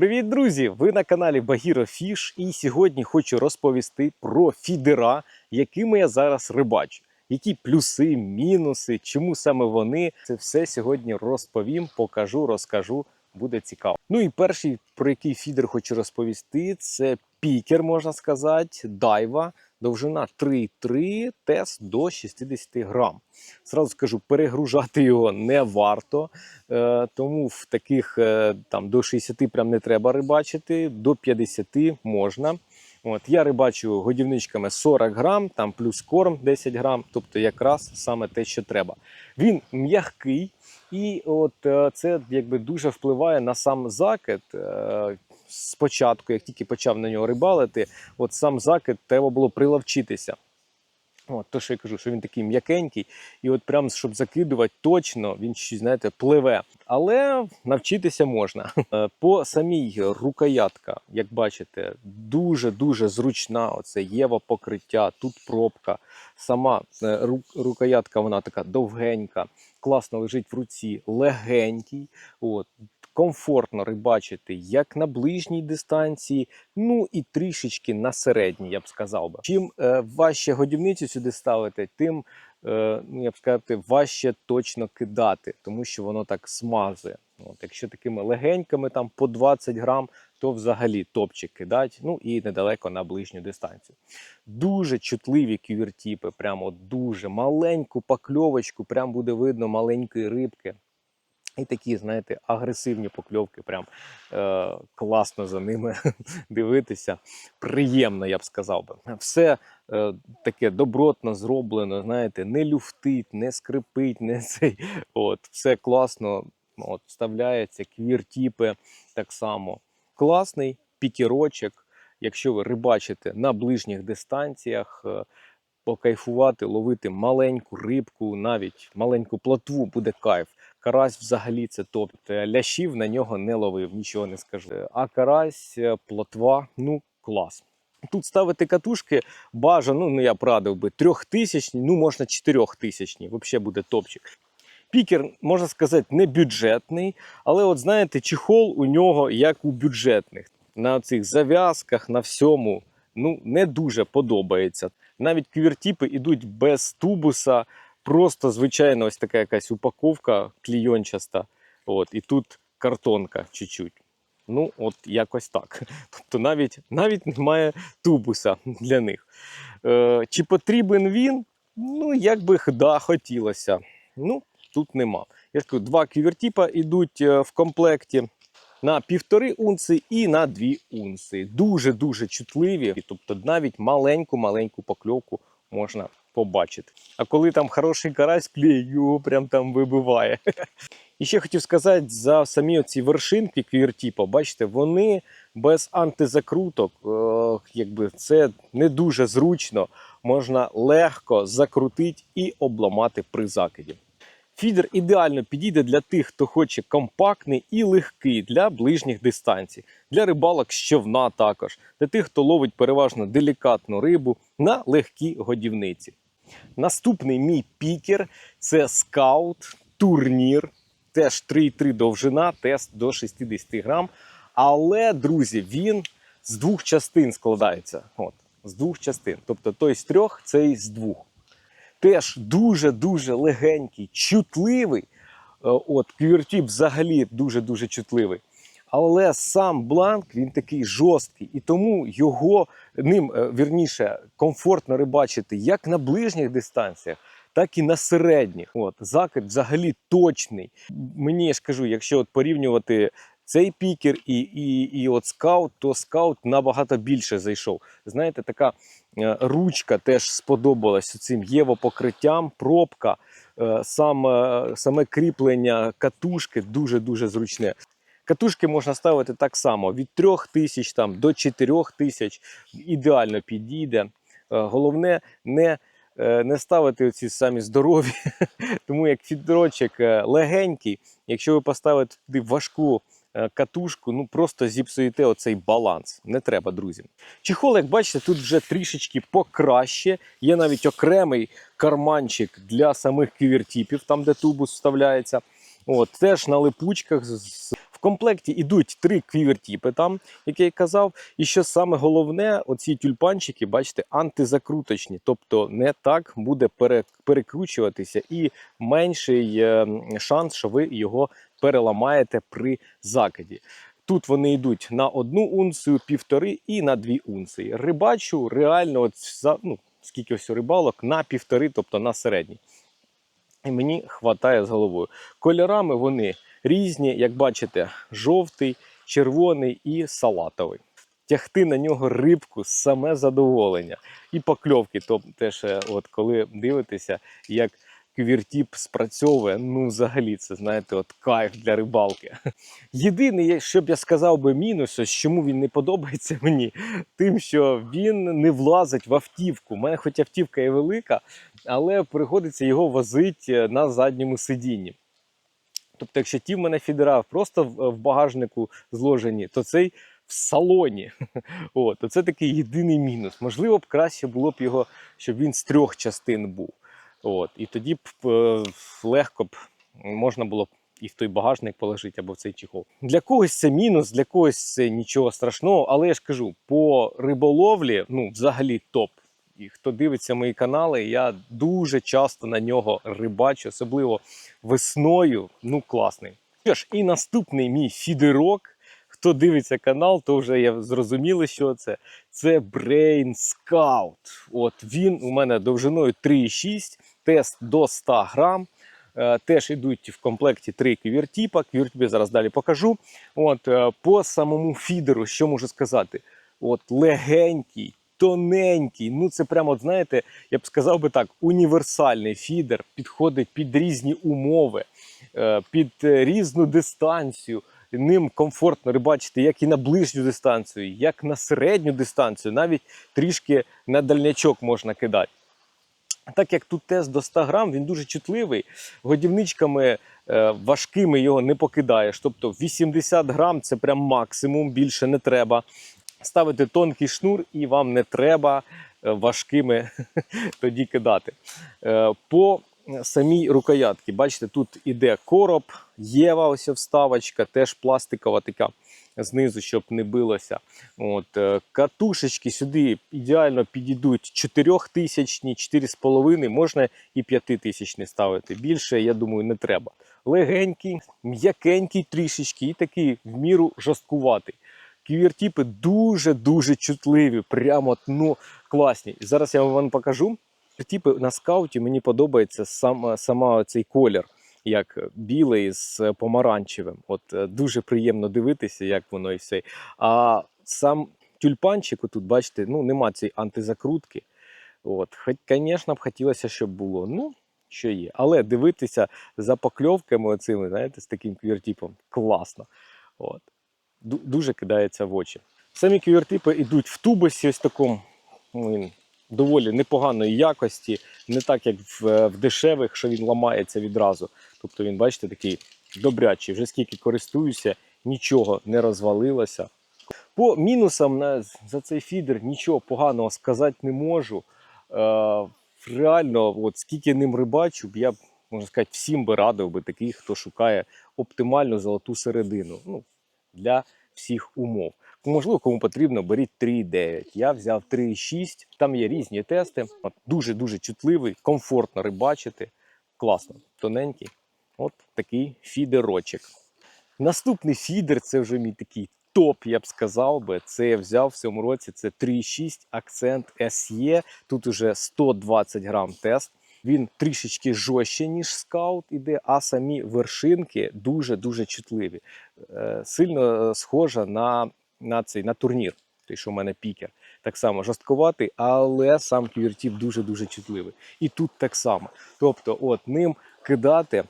Привіт, друзі! Ви на каналі Багіро Фіш, і сьогодні хочу розповісти про фідера, якими я зараз рибачу. Які плюси, мінуси, чому саме вони. Це все сьогодні розповім, покажу, розкажу. Буде цікаво. Ну і перший, про який фідер хочу розповісти, це пікер, можна сказати, дайва, довжина 3,3, тест до 60 грам. Зразу скажу, перегружати його не варто, е, тому в таких е, там до 60 прям не треба рибачити, до 50 можна. От, я рибачу годівничками 40 грам, там плюс корм 10 грам, тобто якраз саме те, що треба. Він м'який, і от е, це якби дуже впливає на сам закид. Спочатку, як тільки почав на нього рибалити, от сам закид треба було приловчитися. От, то, що я кажу, що він такий м'якенький, і от прям щоб закидувати точно, він ще, знаєте, пливе. Але навчитися можна. Е, По самій рукоятка, як бачите, дуже-дуже зручна. Оце єва покриття, тут пробка. Сама е, рукоятка, вона така довгенька, класно лежить в руці, легенький. От. Комфортно рибачити як на ближній дистанції, ну і трішечки на середній, я б сказав би. Чим е, важче годівницю сюди ставити, тим е, ну, я б сказати, важче точно кидати, тому що воно так смазує. От, якщо такими легенькими, там по 20 грам, то взагалі топчик кидати, ну і недалеко на ближню дистанцію. Дуже чутливі кювертіпи, прямо дуже маленьку покльовочку, прям буде видно маленької рибки. І такі, знаєте, агресивні покльовки, прям е, класно за ними дивитися. Приємно, я б сказав би. Все е, таке добротно зроблено, знаєте, не люфтить, не скрипить, не цей. От, все класно от, вставляється, квіртіпи так само. Класний пікерочок. Якщо ви рибачите на ближніх дистанціях, е, покайфувати, ловити маленьку рибку, навіть маленьку плотву буде кайф. Карась взагалі це топ. Лящів на нього не ловив, нічого не скажу. Е, А карась, е, плотва, ну клас. Тут ставити катушки бажано, ну я б радив би трьохтисячні, ну можна чотирьохтисячні, взагалі буде топчик. Пікер, можна сказати, не бюджетний, але от знаєте, чехол у нього як у бюджетних. На цих зав'язках, на всьому, ну не дуже подобається. Навіть квіртіпи йдуть без тубуса, просто звичайно, ось така якась упаковка клійончаста. От, і тут картонка чуть-чуть. Ну, от якось так. Тобто навіть, навіть немає тубуса для них. Е, чи потрібен він? Ну, як би да, хотілося. Ну, тут нема. Я ж кажу, два квівертіпа йдуть е, в комплекті на півтори унци і на дві унци. Дуже-дуже чутливі. Тобто навіть маленьку-маленьку покльовку можна побачити. А коли там хороший карась клює, його прям там вибиває. І ще хотів сказати за самі оці вершинки квіртіпа, бачите, вони без антизакруток, е, якби це не дуже зручно, можна легко закрутити і обламати при закиді. Фідер ідеально підійде для тих, хто хоче компактний і легкий для ближніх дистанцій, для рибалок з човна також, для тих, хто ловить переважно делікатну рибу на легкій годівниці. Наступний мій пікер це скаут, турнір, теж 3,3 довжина, тест до 60 грам. Але, друзі, він з двох частин складається. От, з двох частин. Тобто той з трьох, цей з двох теж дуже-дуже легенький, чутливий. Е, От, квіртіп взагалі дуже-дуже чутливий. Але сам бланк він такий жорсткий, і тому його ним е, вірніше комфортно рибачити як на ближніх дистанціях, так і на середніх. От закид взагалі точний. Мені я ж кажу, якщо от порівнювати цей пікер і, і, і от скаут, то скаут набагато більше зайшов. Знаєте, така е, ручка теж сподобалась цим євопокриттям, пробка, е, сам, е, саме кріплення катушки дуже-дуже зручне. Катушки можна ставити так само від 3000 там, до 4000, ідеально підійде. Е, Головне не, е, не ставити оці самі здорові, тому як фідерочок е, легенький, якщо ви поставите туди важку катушку, ну просто зіпсуєте оцей баланс. Не треба, друзі. Чехол, як бачите, тут вже трішечки покраще. Є навіть окремий карманчик для самих квівертіпів, там де тубус вставляється. От, теж на липучках з- комплекті йдуть три квівертіпи там, як я й казав. І що саме головне, оці тюльпанчики, бачите, антизакруточні, тобто не так буде перекручуватися і менший е, шанс, що ви його переламаєте при закиді. Тут вони йдуть на одну унцію, півтори і на дві унції. Рибачу реально, от за ну скільки ось рибалок, на півтори, тобто на середній. І мені хватає з головою. Кольорами вони різні, як бачите, жовтий, червоний і салатовий. Тягти на нього рибку саме задоволення. І покльовки, то теж, е, от коли дивитеся, як квіртіп спрацьовує, ну взагалі це знаєте, от кайф для рибалки. Єдиний, що б я сказав би мінус, ось чому він не подобається мені, тим, що він не влазить в автівку. У мене хоч автівка і велика, але приходиться його возити на задньому сидінні. Тобто, якщо ті в мене фідера просто в багажнику зложені, то цей в салоні. От, це такий єдиний мінус. Можливо б краще було б його, щоб він з трьох частин був. От, і тоді б е, легко б можна було б і в той багажник положити або в цей чехол. Для когось це мінус, для когось це нічого страшного, але я ж кажу, по риболовлі, ну, взагалі топ. І хто дивиться мої канали, я дуже часто на нього рибачу, особливо весною. Ну, класний. Що ж, і наступний мій фідерок. Хто дивиться канал, то вже я зрозуміли, що це. Це Brain Scout. От він у мене довжиною 3,6, тест до 100 грам. Е, Теж йдуть в комплекті три квіртіпа. Квіртіпи зараз далі покажу. От е, по самому фідеру, що можу сказати? От легенький, тоненький. Ну це прямо, от, знаєте, я б сказав би так, універсальний фідер, підходить під різні умови, е, під е, різну дистанцію. Ним комфортно рибачити як і на ближню дистанцію, як на середню дистанцію, навіть трішки на дальнячок можна кидати. Так як тут тест до 100 грам, він дуже чутливий, годівничками е, важкими його не покидаєш. Тобто 80 грам це прям максимум, більше не треба. Ставити тонкий шнур і вам не треба е, важкими тоді кидати. Е, По самій рукоятці, бачите, тут іде короб, єва, ось вставочка, теж пластикова така знизу, щоб не билося. От, е, катушечки сюди ідеально підійдуть 4000, 4,5, можна і 5000 ставити. Більше, я думаю, не треба. Легенький, м'якенький трішечки і такий в міру жорсткуватий. Ківертіпи дуже-дуже чутливі, прямо ну, класні. І зараз я вам покажу. Типи на скауті мені подобається сам, сама цей колір, як білий з помаранчевим. От е, дуже приємно дивитися, як воно і все. А сам тюльпанчик, тут бачите, ну нема цієї антизакрутки. От, хоч, звісно, б хотілося, щоб було. Ну, що є. Але дивитися за покльовками оцими, знаєте, з таким квіртіпом класно. От. Ду- Дуже кидається в очі. Самі квіртипи йдуть в тубусі, ось такому. він доволі непоганої якості, не так як в, в дешевих, що він ламається відразу. Тобто він, бачите, такий добрячий. Вже скільки користуюся, нічого не розвалилося. По мінусам за цей фідер нічого поганого сказати не можу. Е, реально, от скільки ним рибачу, я можна сказати, всім би радив би такий, хто шукає оптимальну золоту середину ну, для всіх умов. Можливо, кому потрібно, беріть 3,9. Я взяв 3,6. Там є різні тести. Дуже-дуже чутливий, комфортно рибачити. Класно, тоненький. От такий фідерочок. Наступний фідер це вже мій такий топ, я б сказав би. Це я взяв в цьому році. Це 3,6 акцент SE. Тут уже 120 грам тест. Він трішечки жорстче, ніж скаут іде, а самі вершинки дуже-дуже чутливі. Е, Сильно е, схожа на, на цей на турнір, той, що в мене пікер. Так само жорсткуватий, але сам квіртіп дуже-дуже чутливий. І тут так само. Тобто, от ним кидати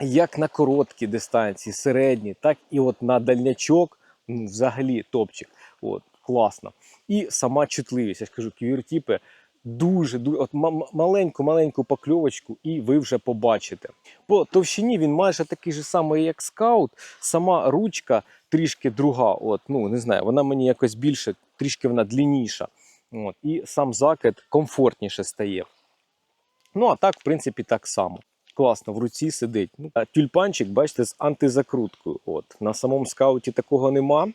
як на короткі дистанції, середні, так і от на дальнячок, ну, взагалі топчик. От, класно. І сама чутливість. Я ж кажу, квіртіпи дуже, дуже от маленьку-маленьку покльовочку, і ви вже побачите. По товщині він майже такий же самий, як скаут. Сама ручка трішки друга. От, ну не знаю, вона мені якось більше, трішки вона длінніша. От, і сам закид комфортніше стає. Ну, а так, в принципі, так само. класно в руці сидить. Ну, тюльпанчик, бачите, з антизакруткою. От. На самому скауті такого нема.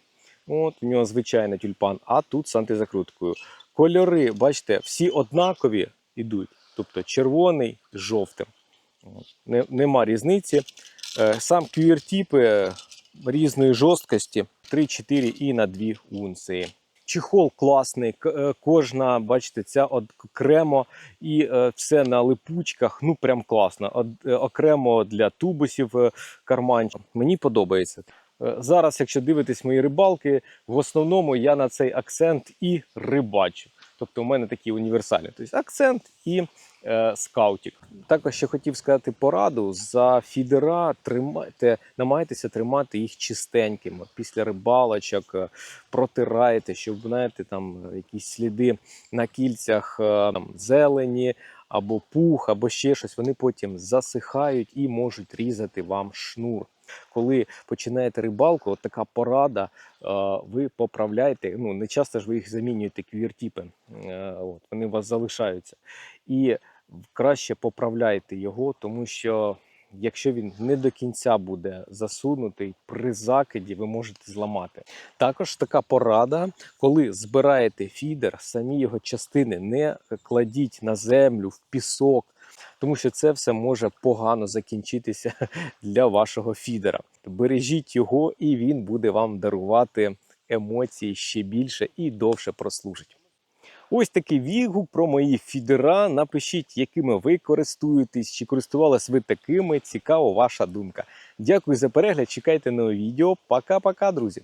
От, у нього звичайний тюльпан, а тут з антизакруткою. Кольори, бачите, всі однакові йдуть. Тобто червоний з жовтим. Не, нема різниці. Е, Сам QR-тіпи різної жорсткості 3-4 і на 2 унції. Чехол класний, е, кожна, бачите, ця окремо і е, все на липучках. Ну прям класно. Е, окремо для тубусів е, карманчик. Мені подобається. Е, Зараз, якщо дивитесь мої рибалки, в основному я на цей акцент і рибачу. Тобто, у мене такі універсальні. Тобто акцент і е, скаутик. Також ще хотів сказати пораду за фідера. Тримайте, намагайтеся тримати їх чистенькими після рибалочок. е, Протирайте, щоб знаєте, там е, якісь сліди на кільцях там, зелені або пух, або ще щось. Вони потім засихають і можуть різати вам шнур. Коли починаєте рибалку, от така порада, е, ви поправляєте. Ну не часто ж ви їх замінюєте QR-тіпи, е, от вони у вас залишаються. І краще поправляйте його, тому що якщо він не до кінця буде засунутий, при закиді ви можете зламати. Також така порада, коли збираєте фідер, самі його частини не кладіть на землю, в пісок. Тому що це все може погано закінчитися для вашого фідера. Бережіть його, і він буде вам дарувати емоції ще більше і довше прослужить. Ось такий відгук про мої фідера. Напишіть, якими ви користуєтесь, чи користувались ви такими. Цікаво ваша думка. Дякую за перегляд. Чекайте нове відео. Пока-пока, друзі.